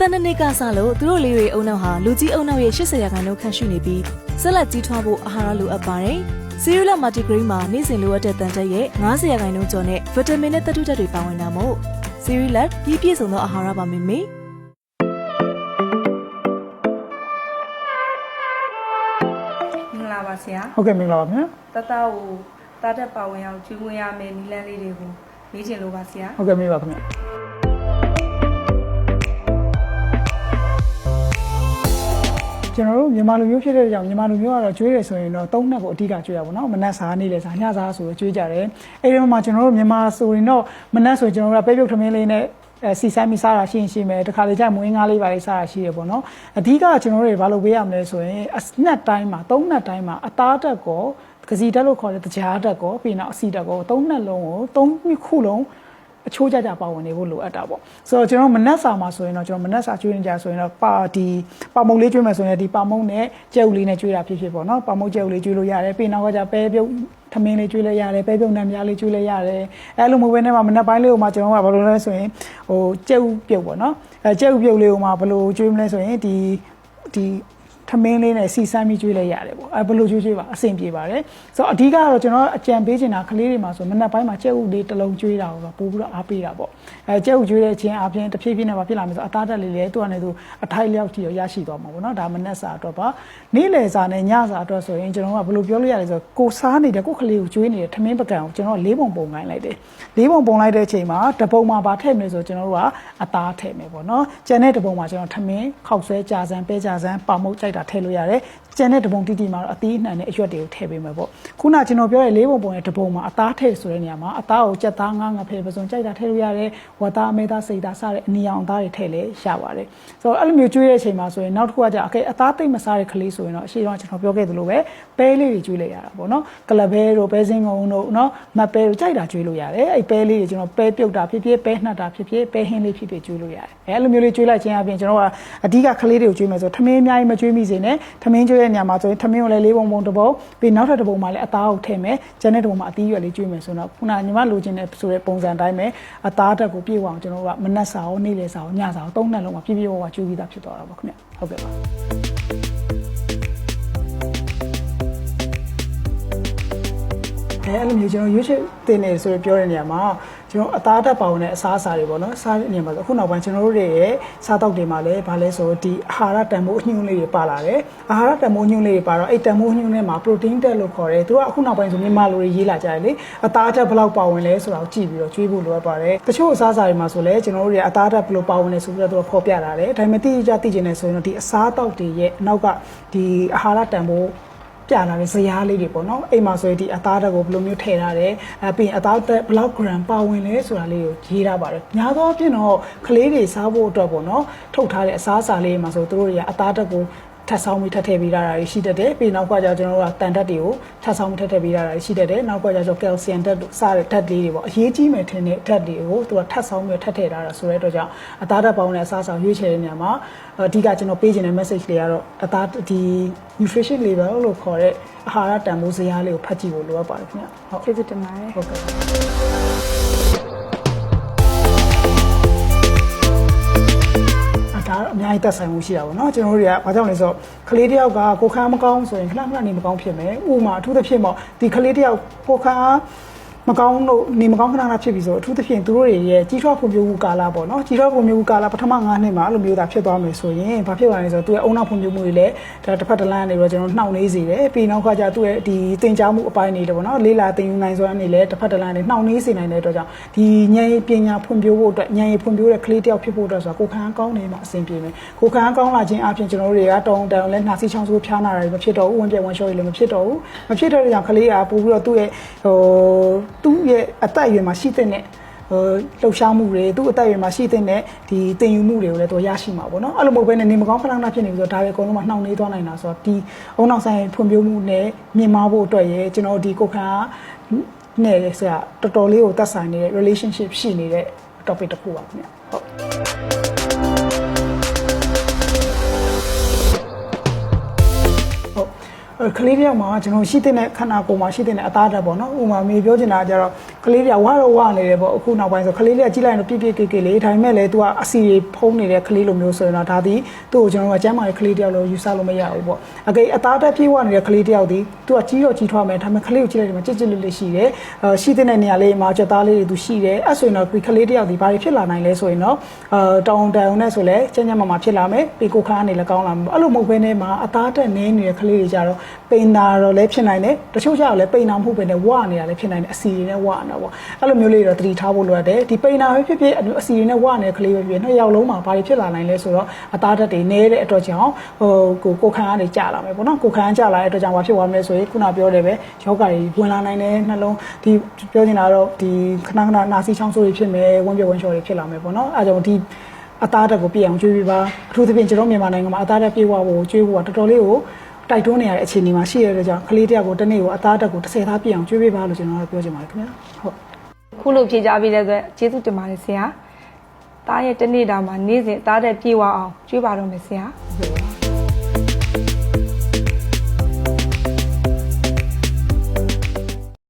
တန်တနစ်ကစလို့သူတို့လေးတွေအုံနောက်ဟာလူကြီးအုံနောက်ရဲ့80ရာခိုင်နှုန်းခန့်ရှိနေပြီးဆက်လက်ကြီးထွားဖို့အာဟာရလိုအပ်ပါတယ်။ဆီရီလာမာတီဂရင်းမှာနေ့စဉ်လိုအပ်တဲ့တန်ချက်ရဲ့90ရာခိုင်နှုန်းကျော်နဲ့ဗီတာမင်နဲ့သတ္တုဓာတ်တွေပါဝင်တာမို့ဆီရီလက်ပြည့်ပြည့်စုံသောအာဟာရပါမေမေ။မင်္ဂလာပါဆရာဟုတ်ကဲ့မင်္ဂလာပါခင်ဗျာတတကိုတာတက်ပါဝင်အောင်ကျွေးမွေးရမယ်နီလန်းလေးတွေကိုမေးချင်လို့ပါဆရာဟုတ်ကဲ့မေးပါခင်ဗျာ ကျွန်တော်တို့မြန်မာလူမျိုးဖြစ်တဲ့ကြောင့်မြန်မာလူမျိုးကတော့ကျွေးတယ်ဆိုရင်တော့သုံးနှစ်ကိုအဓိကကျွေးရပါတော့မနက်စားနေ့လေစားညစားဆိုတော့ကျွေးကြတယ်အဲဒီမှာကျွန်တော်တို့မြန်မာဆိုရင်တော့မနက်ဆိုကျွန်တော်တို့ကပဲပြုတ်ထမင်းလေးနဲ့အဲစီဆိုင်မီစားတာရှိရင်ရှိမယ်တခါလေကျမွေးငါးလေးပါလေးစားတာရှိရပေါ့နော်အဓိကကျွန်တော်တို့တွေဘာလို့ပေးရမလဲဆိုရင်အနက်တိုင်းမှာသုံးနက်တိုင်းမှာအသားတက်ကောကစီတက်လို့ခေါ်တဲ့ကြားတက်ကောပြီးနောက်အစီတက်ကောသုံးနက်လုံးကိုသုံးခုလုံး အချိုးကြကြပါဝင်နေဖို့လိုအပ်တာပေါ့ဆိုတော့ကျွန်တော်မနက်စာမှာဆိုရင်တော့ကျွန်တော်မနက်စာကျွေးနေကြဆိုရင်တော့ပါဒီပါမုံလေးကျွေးမယ်ဆိုရင်ဒီပါမုံနဲ့ကြက်ဥလေးနဲ့ကျွေးတာဖြစ်ဖြစ်ပေါ့နော်ပါမုံကြက်ဥလေးကျွေးလို့ရတယ်ပြီးနောက်ကကြပဲပြုတ်ထမင်းလေးကျွေးလိုက်ရတယ်ပဲပြုတ်နံပြားလေးကျွေးလိုက်ရတယ်အဲလိုမျိုးပဲနဲ့မှမနက်ပိုင်းလေးကိုမှကျွန်တော်ကဘာလို့လဲဆိုရင်ဟိုကြက်ဥပြုတ်ပေါ့နော်အဲကြက်ဥပြုတ်လေးကိုမှဘယ်လိုကျွေးမလဲဆိုရင်ဒီဒီ ထမင်းလေးနဲ့စီစမ်းပြီးကျွေးလိုက်ရတယ်ပေါ့အဲဘယ်လိုကျွေးကျွေးပါအဆင်ပြေပါတယ်ဆိုတော့အဓိကကတော့ကျွန်တော်အကြံပေးချင်တာကလေးတွေမှာဆိုမနက်ပိုင်းမှာကြက်ဥလေးတစ်လုံးကျွေးတာကိုတော့ပို့ပြီးတော့အားပေးတာပေါ့အဲကြက်ဥကျွေးတဲ့အချင်းအပြင်တစ်ဖြည်းဖြည်းနဲ့ပါဖြစ်လာမယ်ဆိုအသားတက်လေးလေးသူ့အနေနဲ့သူအထိုက်လျောက်တီရရှိသွားမှာပေါ့နော်ဒါမနက်စာအတွက်ပါနေ့လယ်စာနဲ့ညစာအတွက်ဆိုရင်ကျွန်တော်ကဘယ်လိုပြောလို့ရလဲဆိုတော့ကိုစားနေတဲ့ကိုကလေးကိုကျွေးနေတဲ့ထမင်းပကံကိုကျွန်တော်လေးပုံပုံခိုင်းလိုက်တယ်လေးပုံပုံလိုက်တဲ့အချိန်မှာတပုံမှာဗာထည့်မယ်ဆိုကျွန်တော်တို့ကအသားထည့်မယ်ပေါ့နော်ကျန်တဲ့တပုံမှာကျွန်တော်ထမင်းခောက်ဆွဲကြာစံပဲကြာစံပါမုတ်ကြိုက်တာထည့်လို့ရတယ်ကျန်တဲ့တပုံတိတိမှာတော့အသီးအနှံနဲ့အရွက်တွေကိုထည့်ပေးမယ်ပေါ့ခုနကျွန်တော်ပြောတဲ့လေးပုံပုံရဲ့တပုံမှာအသားထည့်ဆိုတဲ့နေရာမှာအသားကိုကြက်သားငါးငါဖဲပစုံကြိုက်တာထည့်လို့ရတယ်ဝတ်သားအမဲသားစိတ်သားစတဲ့အနီအောင်သားတွေထည့်လဲရပါတယ်ဆိုတော့အဲ့လိုမျိုးကျွေးတဲ့အချိန်မှာဆိုရင်နောက်တစ်ခုကကြအကေအသားသိမ့်မစားတဲ့ကလေးဆိုရင်တော့အရှိတော့ကျွန်တော်ပြောခဲ့သလိုပဲပဲလေးတွေကျွေးလိုက်ရတာပေါ့နော်ကလဘဲတို့ပဲစင်းငုံတို့နော်မတ်ပဲတို့ကြိုက်တာကျွေးလို့ရတယ်အဲ့ပဲလေးတွေကျွန်တော်ပဲပြုတ်တာဖြစ်ဖြစ်ပဲနှက်တာဖြစ်ဖြစ်ပဲဟင်းလေးဖြစ်ဖြစ်ကျွေးလို့ရတယ်အဲ့လိုမျိုးလေးကျွေးလိုက်ခြင်းအပြင်ကျွန်တော်ကအဓိကကလေးတွေကိုကျွေးမယ်ဆိုထမင်းအများကြီးမကျွေးမိစေနဲ့ထမင်းကျွေးတဲ့ညမှာဆိုရင်ထမင်းကိုလည်းလေးပုံပုံတစ်ပုံပြီးနောက်ထပ်တစ်ပုံမှာလည်းအသားကိုထည့်မယ်ကျန်တဲ့တစ်ပုံမှာအသီးရွက်လေးကျွေးမယ်ဆိုတော့ခုနညီမလိုချင်တဲ့ဆိုတဲ့ပုံစံတိုင်းပဲအသားတက်ကိုပြည့်ဝအောင်ကျွန်တော်ကမနက်စာရောနေ့လယ်စာရောညစာရောသုံးနှစ်လုံးမှာပြည့်ပြည့်ဝဝကျွေးပြီးသားဖြစ်သွားတာပါခင်ဗျဟုတ်ကဲ့ပါအဲအဲ့လိုမျိုးကျွန်တော်ရွေးချယ်တင်နေဆိုပြောတဲ့နေရာမှာ ကျွန်တော်အသားတက်ပါဝင်တဲ့အစားအစာတွေပေါ့နော်စားတဲ့နေရာမှာဆိုအခုနောက်ပိုင်းကျွန်တော်တို့တွေရဲ့စားတောက်တွေမှာလည်းဗာလဲဆိုဒီအာဟာရတန်ဖိုးအညွှန်းလေးတွေပါလာတယ်အာဟာရတန်ဖိုးညွှန်းလေးတွေပါတော့အဲ့တန်ဖိုးညွှန်းထဲမှာ protein တက်လို့ခေါ်တယ်သူကအခုနောက်ပိုင်းဆိုမြန်မာလိုတွေရေးလာကြတယ်လေအသားတက်ဘယ်လောက်ပါဝင်လဲဆိုတာကိုကြည့်ပြီးတော့ကျွေးဖို့လိုအပ်ပါတယ်တချို့အစားအစာတွေမှာဆိုလည်းကျွန်တော်တို့တွေအသားတက်ဘယ်လိုပါဝင်လဲဆိုပြီးတော့သူကဖော်ပြလာတယ်ဒါပေမဲ့တိကျသိကျင်နေဆိုရင်တော့ဒီအစားတောက်တွေရဲ့နောက်ကဒီအာဟာရတန်ဖိုး ပြလာတဲ့ဇရာလေးတွေပေါ့နော်အိမ်မှာဆိုရင်ဒီအသားတက်ကိုဘယ်လိုမျိုးထည့်ထားတယ်အဲပြီးရင်အသားတက်ဘယ်လောက် gram ပါဝင်လဲဆိုတာလေးကိုရေးထားပါတယ်များသောအားဖြင့်တော့ကလေးတွေစားဖို့အတွက်ပေါ့နော်ထုတ်ထားတဲ့အစားအစာလေးတွေမှာဆိုသူတို့တွေကအသားတက်ကို ထပ်ဆောင်ပြီးထပ်ထည့်ပေးတာတွေရှိတတ်တယ်ပြီးနောက်ကကျကျွန်တော်တို့ကတန်တက်တွေကိုထပ်ဆောင်ပြီးထပ်ထည့်ပေးတာတွေရှိတတ်တယ်နောက်ကကျကျွန်တော်ကယ်လ်ဆီယမ်တက်တို့စတဲ့ဓာတ်လေးတွေပေါ့အရေးကြီးမယ်ထင်တဲ့ဓာတ်တွေကိုသူကထပ်ဆောင်ပြီးထပ်ထည့်ထားတာဆိုတဲ့အတွက်ကြောင့်အသားတက်ပေါင်းတဲ့အစားအစာရွေးချယ်တဲ့နေရာမှာအဓိကကျွန်တော်ပေးချင်တဲ့ message လေးကတော့အသားဒီ nutrition level လို့ခေါ်တဲ့အာဟာရတန်ဖိုးစရာလေးကိုဖတ်ကြည့်ဖို့လိုအပ်ပါတယ်ခင်ဗျဟုတ်ကျေးဇူးတင်ပါတယ်ဟုတ်ကဲ့ ဒါအများကြီးသက်ဆိုင်မှုရှိတာပေါ့နော်ကျွန်တော်တို့တွေကဘာကြောင့်လဲဆိုတော့ကလေးတယောက်ကကိုယ်ခါမကောင်းဆိုရင်ခဏခဏနေမကောင်းဖြစ်မယ်ဥပမာအထူးသဖြင့်ပေါ့ဒီကလေးတယောက်ကိုယ်ခါ မကောင်းလို့နေမကောင်းခဏခဏဖြစ်ပြီဆိုတော့အထူးသဖြင့်သူတို့တွေရဲ့ကြီးထွားဖွံ့ဖြိုးမှုကာလပေါ့နော်ကြီးထွားဖွံ့ဖြိုးမှုကာလပထမ9နှစ်မှာအဲ့လိုမျိုးသာဖြစ်သွားမယ်ဆိုရင်ဘာဖြစ်သွားလဲဆိုတော့သူရဲ့အုံနောက်ဖွံ့ဖြိုးမှုတွေလည်းဒါတစ်ဖက်တစ်လမ်းကနေပြီးတော့ကျွန်တော်နှောင့်နှေးစေတယ်ပြီးနောက်ကကျသူ့ရဲ့ဒီတင်ကြားမှုအပိုင်းတွေလည်းပေါ့နော်လေးလာတင်ယူနိုင်စွမ်းနေလည်းတစ်ဖက်တစ်လမ်းနေနှောင့်နှေးစေနိုင်တဲ့အတွက်ကြောင့်ဒီဉာဏ်ရည်ပညာဖွံ့ဖြိုးဖို့အတွက်ဉာဏ်ရည်ဖွံ့ဖြိုးတဲ့ကလေးတယောက်ဖြစ်ဖို့အတွက်ဆိုတော့ကိုယ်ခံကောင်းနေမှာအဆင်ပြေမယ်ကိုယ်ခံကောင်းလာခြင်းအပြင်ကျွန်တော်တို့တွေကတောင်းတန်လဲနှာစီချောင်းဆိုးဖျားနာတာတွေမဖြစ်တော့ဘူးဝင်ပြက်ဝင်လျှော်တွေလည်းမဖြစ်တော့ဘူးမဖြစ်တော့တဲ့ကြောင့်ကလေးကပို့ပြီးတော့သူ့ရဲ့ဟိုသူ့ရဲ့အသက်အရွယ်မှာရှိတဲ့နဲ့ဟိုလှုပ်ရှားမှုတွေသူ့အသက်အရွယ်မှာရှိတဲ့နဲ့ဒီတင်ယူမှုတွေကိုလည်းသူရရှိမှာပေါ့နော်အဲ့လိုမဟုတ်ဘဲနဲ့နေမကောင်းခဏခဏဖြစ်နေပြီးတော့ဒါတွေအကုန်လုံးမှနှောင့်နှေးသွားနိုင်တာဆိုတော့ဒီအုံနောက်ဆိုင်ဖွံ့ဖြိုးမှုနဲ့မြင့်မားဖို့အတွက်ရယ်ကျွန်တော်ဒီကိုယ်ခံနဲ့ဆိုတာတော်တော်လေးကိုသက်ဆိုင်နေတဲ့ relationship ရှိနေတဲ့ topic တစ်ခုပါခင်ဗျဟုတ် ကလေးတယောက်မှာကျွန်တော်ရှိတဲ့ခန္ဓာကိုယ်မှာရှိတဲ့အသားဓာတ်ပေါ့နော်ဥပမာမေပြောချင်တာကကြတော့ကလေးတွေကဝါတော့ဝါနေတယ်ပေါ့အခုနောက်ပိုင်းဆိုကလေးတွေကကြီးလိုက်ရင်တော့ပြည့်ပြည့်ကေကေလေးဒါပေမဲ့လည်းသူကအစီတွေဖုံးနေတဲ့ကလေးလိုမျိုးဆိုရင်တော့ဒါဒီသူ့ကိုကျွန်တော်တို့ကကျမ်းမာတဲ့ကလေးတယောက်လို့ယူဆလို့မရဘူးပေါ့အကေအသားတက်ပြေးဝနေတဲ့ကလေးတယောက်ဒီသူကကြီးတော့ကြီးထွားမယ်ဒါပေမဲ့ကလေးကိုကြီးလိုက်တယ်မှာကြစ်ကြစ်လေးလေးရှိတယ်အဲရှိတဲ့နေရာလေးမှာကြက်သားလေးတွေသူရှိတယ်အဲ့ဆိုရင်တော့ဒီကလေးတယောက်ဒီဘာတွေဖြစ်လာနိုင်လဲဆိုရင်တော့အဲတောင်တောင်နဲ့ဆိုလဲကျန်းကျန်းမာမာဖြစ်လာမယ်ပေကိုခါကနေလည်းကောင်းလာမယ်အဲ့လိုမဟုတ်ဘဲနဲ့မှာအသားတက်နေနေတဲ့ကလေးတွေကြတော့ပိန်တာတော့လည်းဖြစ်နိုင်တယ်တချို့ကျတော့လည်းပိန်တာမဟုတ်ဘဲနဲ့ဝါနေတာလည်းဖြစ်နိုင်တယ်အစီတွေနဲ့ဝါနေတာပေါ့အဲ့လိုမျိုးလေးတော့သတိထားဖို့လိုအပ်တယ်ဒီပိန်တာပဲဖြစ်ဖြစ်အစီတွေနဲ့ဝါနေတဲ့ကလေးပဲဖြစ်ဖြစ်နှစ်ယောက်လုံးမှာဘာတွေဖြစ်လာနိုင်လဲဆိုတော့အသားတက်တွေနေတဲ့အတွက်ကြောင့်ဟိုကိုကိုခါကနေကြာလာမယ်ပေါ့နော်ကိုခါကြာလာတဲ့အတွက်ကြောင့်ဘာဖြစ်သွားမလဲဆိုရင်ခုနပြောတယ်ပဲယောဂါတွေဝင်လာနိုင်တယ်နှလုံးဒီပြောနေတာတော့ဒီခဏခဏနာစီချောင်းဆိုးတွေဖြစ်မယ်ဝမ်းပြဝမ်းလျှော်တွေဖြစ်လာမယ်ပေါ့နော်အဲဒါကြောင့်ဒီအသားတက်ကိုပြည့်အောင်ကျွေးပြပါအထူးသဖြင့်ကျွန်တော်မြန်မာနိုင်ငံမှာအသားတက်ပြေးဝဖို့ကျွေးဖို့ကတော်တော်လေးကို တိုက်တွန်းနေရတဲ့အခြေအနေမှာရှိရတဲ့ကြောင့်ကလေးတယောက်ကိုတစ်နေ့ကိုအသားတက်ကို30သားပြည့်အောင်ကျွေးပြပါလို့ကျွန်တော်တို့ပြောချင်ပါတယ်ခင်ဗျာဟုတ်ခုလိုဖြေကြပေးတဲ့အတွက်ကျေးဇူးတင်ပါတယ်ဆရာတားရဲ့တနေ့တာမှာနေ့စဉ်တားတဲ့ပြေဝအောင်ကြွေးပါတော့မယ်ဆရာဟုတ်